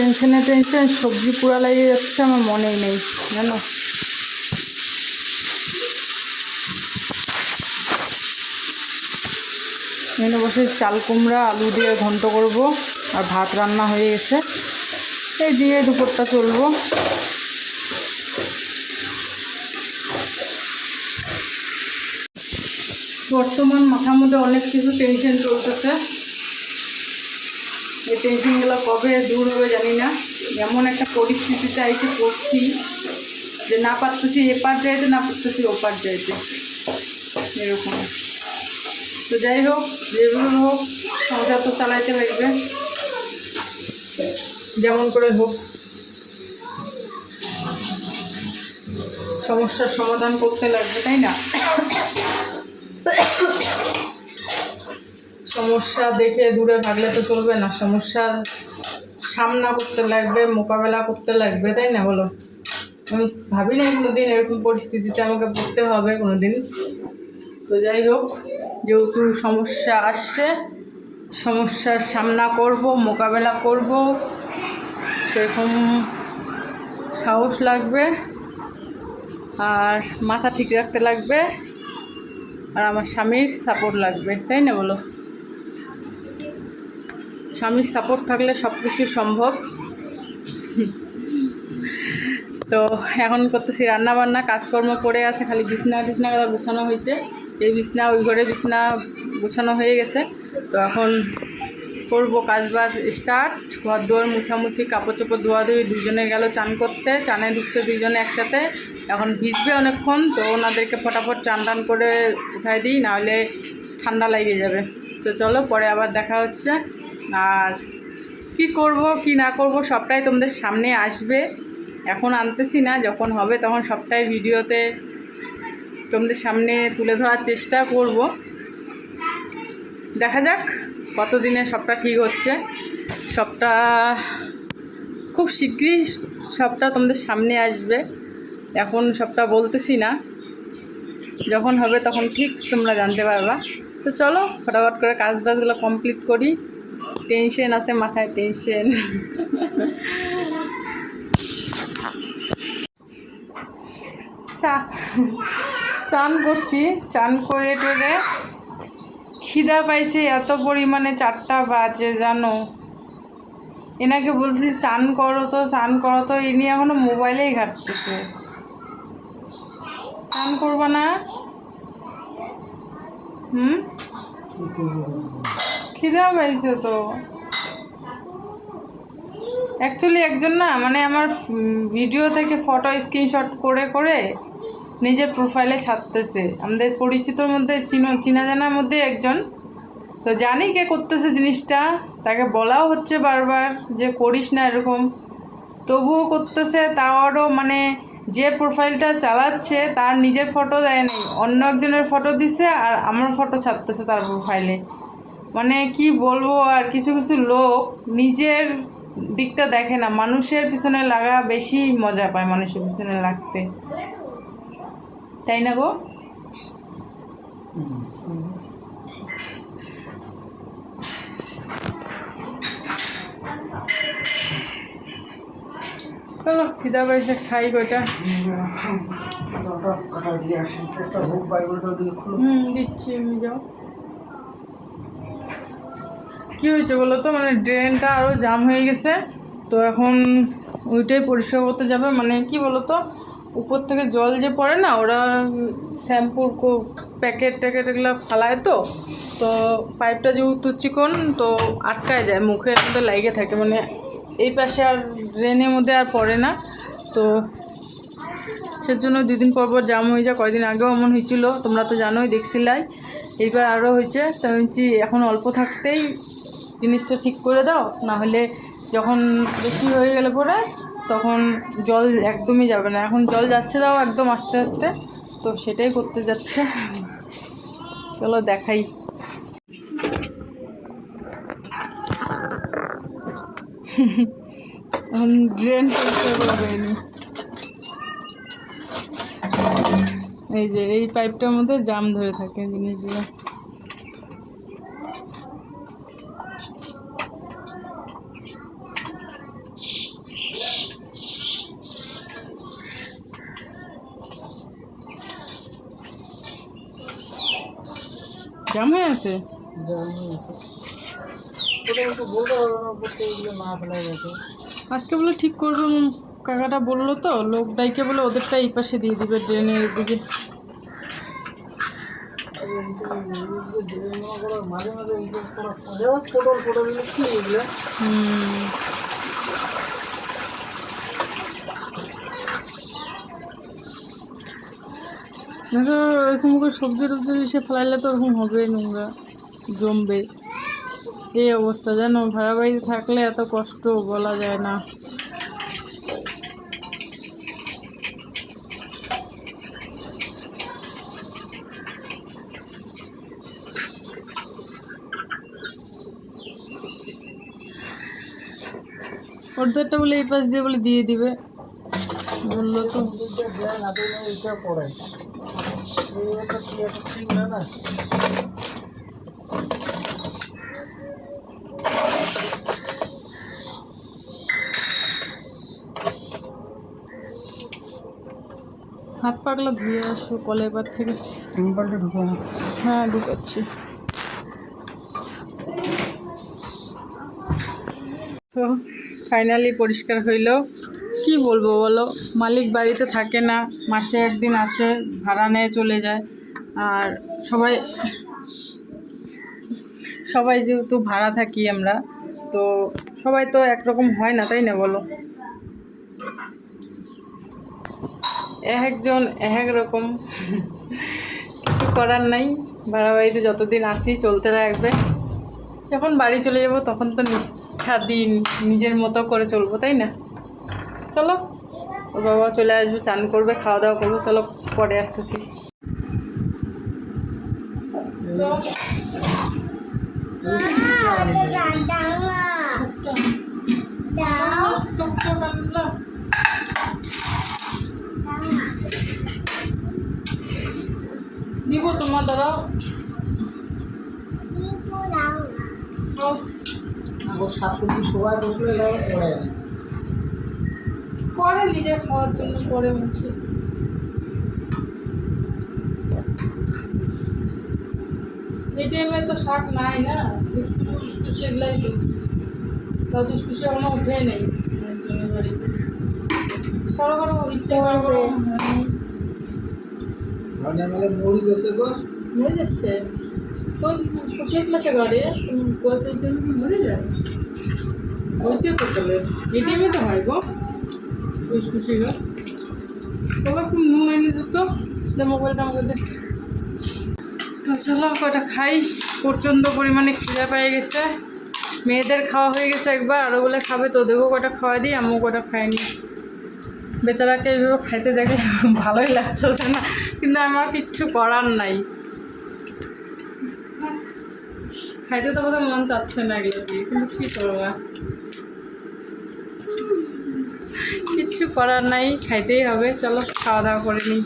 টেনশনে টেনশন সবজি পুরা লাগিয়ে যাচ্ছে, আমার মনেই নেই, জানো? এখানে বসে চাল কুমড়া, আলু দিয়ে ঘন্ট করব, আর ভাত রান্না হয়ে গেছে। এই দিয়ে দুপুরটা চলবো। বর্তমান মাথার মধ্যে অনেক কিছু টেনশন চলতেছে। এই টেনশনগুলো কবে দূর হবে জানি না। এমন একটা পরিস্থিতিতে এসে পড়ছি যে না পারতেছি এপার যাইতে না পারতেছি ওপার যাইতে এরকম। তো যাই হোক যেভাবে হোক, সংসার তো চালাইতে লাগবে যেমন করে হোক। সমস্যার সমাধান করতে লাগবে, তাই না? সমস্যা দেখে দূরে ভাগলে তো চলবে না। সমস্যার সামনা করতে লাগবে, মোকাবেলা করতে লাগবে, তাই না বলো? আমি ভাবি না কোনোদিন এরকম পরিস্থিতিতে আমাকে পড়তে হবে কোনোদিন। তো যাই হোক, যেহেতু সমস্যা আসছে সমস্যার সামনা করব, মোকাবেলা করব, সেরকম সাহস লাগবে। আর মাথা ঠিক রাখতে লাগবে। আর আমার স্বামীর সাপোর্ট লাগবে, তাই না বলো? স্বামীর সাপোর্ট থাকলে সব কিছু সম্ভব। তো এখন করতেছি রান্না বান্না কাজকর্ম পড়ে আছে, খালি বিছনা টিছনা গুছানো হয়েছে। এই বিছনা, ওই ঘরে বিছনা গুছানো হয়ে গেছে। তো এখন করব কাজ বাজ স্টার্ট ঘর দুয়ার মুছামুছি কাপড় চোপড় ধোয়া ধুই, দুজনে গেল চান করতে। চানে ঢুকছে দুজনে একসাথে। এখন ভিজবে অনেকক্ষণ, তো ওনাদেরকে ফটাফট চান টান করে উঠাই দিই, নাহলে ঠান্ডা লেগে যাবে। তো চলো, পরে আবার দেখা হচ্ছে। আর কি করব, কি না করব, সবটাই তোমাদের সামনে আসবে। এখন আনতেছি না, যখন হবে তখন সবটাই ভিডিওতে তোমাদের সামনে তুলে ধরার চেষ্টা করব। দেখা যাক কতদিনে সবটা ঠিক হচ্ছে। সবটা খুব শীঘ্রই সবটা তোমাদের সামনে আসবে। এখন সবটা বলতেছি না। যখন হবে তখন ঠিক তোমরা জানতে পারবা। তো চলো, ফটাফট করে কাজ বাজগুলো কমপ্লিট করি। টেনশন আছে মাথায় টেনশন চান করছি, চান করে টোরে খিদা পাইছে, এত পরিমাণে চারটা বাজে, জানো। এনাকে বলছি, চান করো তো, চান করো তো, ইনি এখনও মোবাইলেই ঘাটতেছে। চান করব না? হুম? খিদা পাইছে তো। অ্যাকচুয়ালি একজন না মানে আমার ভিডিও থেকে ফটো স্ক্রিনশট করে করে নিজের প্রোফাইলে ছাড়তেছে। আমাদের পরিচিতর মধ্যে চিনো জানার মধ্যে একজন। তো জানি কে করতেছে জিনিসটা, তাকে বলাও হচ্ছে বারবার যে করিস না এরকম। তবুও করতেছে, তাও আরও মানে যে প্রোফাইলটা চালাচ্ছে, তার নিজের ফটো দেয়নি অন্য একজনের ফটো দিছে আর আমার ফটো ছাড়তেছে তার প্রোফাইলে মানে কি বলব আর কিছু কিছু লোক নিজের দিকটা দেখে না, মানুষের পিছনে লাগা বেশি মজা পায় মানুষের পিছনে লাগতে। তাই না গো? চলো, খিদা পাইছে খাই কইটা হুম, দিচ্ছি, আমি যাও। কি হয়েছে বলো তো? মানে ড্রেনটা আরও জাম হয়ে গেছে। তো এখন ওইটাই পরিষ্কার করতে যাবে। মানে কি বলো তো উপর থেকে জল যে পড়ে না, ওরা শ্যাম্পুর প্যাকেট ট্যাকেট এগুলো ফালায় তো। তো পাইপটা যেহেতু চিকন তো আটকায় যায়, মুখের মধ্যে লাগিয়ে থাকে। মানে এই পাশে আর ড্রেনের মধ্যে আর পড়ে না। তো সেজন্য দুদিন পর পর জাম হয়ে যায়। কয়দিন আগেও এমন হয়েছিল, তোমরা তো জানোই, দেখছিলাই। এইবার আরও হয়েছে। তো বলছি, এখন অল্প থাকতেই জিনিসটা ঠিক করে দাও না হলে যখন বেশি হয়ে গেলে পরে তখন জল একদমই যাবে না। এখন জল যাচ্ছে দাও একদম আস্তে আস্তে, তো সেটাই করতে যাচ্ছে। চলো দেখাই। ড্রেন এই যে, এই পাইপটার মধ্যে জাম ধরে থাকে জিনিসগুলো। জাম হয়ে আছে? আজকে বলে ঠিক করবে কাকাটা বলল তো লোক ডাইকে বলে ওদেরটা এই পাশে দিয়ে দিবে ড্রেনের দিকে মাঝে মাঝে পটল পটল কি হুম দেখো, এরকম করে সবজি টবজি এসে ফেলাইলে তো ওরকম হবে নোংরা, জমবে। এই অবস্থা, জানো, ভাড়া বাড়িতে থাকলে এত কষ্ট, বলা যায় না। ওদেরটা বলে এই পাশ দিয়ে বলে দিয়ে দিবে। বলল তো। হাত পাগলা ধুয়ে আসো কলের পার থেকে। সিম্পলটা ঢুকে হ্যাঁ ঢুকাচ্ছি। তো ফাইনালি পরিষ্কার হইল। কি বলব বলো? মালিক বাড়িতে থাকে না, মাসে একদিন আসে, ভাড়া নিয়ে চলে যায়। আর সবাই সবাই যেহেতু ভাড়া থাকি আমরা, তো সবাই তো একরকম হয় না, তাই না বলো? এক একজন এক এক রকম। কিছু করার নাই, ভাড়া বাড়িতে যতদিন আসি চলতে থাকবে। যখন বাড়ি চলে যাব তখন তো স্বাধীন নিজের মতো করে চলবো, তাই না? চলো ওর বাবা চলে আসবে চান করবে খাওয়া দাওয়া করব চলো পরে আসতেছি। দিব তোমার ও শাকসবজি সবাই বসলে পড়ে না করে নিজে খাওয়ার জন্য করে বলছি এই টাইমে তো শাক নাই না এগুলাই তো তা এখনও উঠে নেই। বাড়িতে করো করো। ইচ্ছে মরে যাচ্ছে। চল চৈত মাসে ঘরে কুয়াশার জন্য মরে যায়? তো হয় গো। গাছ বাবা এনে দিত তো চলো কটা খাই প্রচণ্ড পরিমাণে খিদে পেয়ে গেছে মেয়েদের খাওয়া হয়ে গেছে একবার আরও বলে খাবে তোদেরকেও কটা খাওয়া দিই আমিও কটা খাইনি বেচারাকে এইভাবে খাইতে দেখলে ভালোই লাগতেছে না কিন্তু আমার কিচ্ছু করার নাই খাইতে তো বোধহয় মন চাচ্ছে না এগুলো দিয়ে কিন্তু কী করব কিচ্ছু করার নাই খাইতেই হবে। চলো খাওয়া দাওয়া করে নিই।